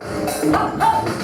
あっあっ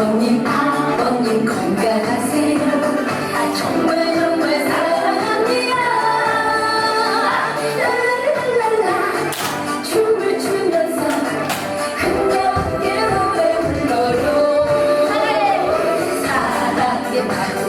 어머님 아버님 건강하세요. 아, 정말 정말 사랑합니다. 랄랄라. 춤을 추면서 흥겹게 노래 불러요. 사랑의 바람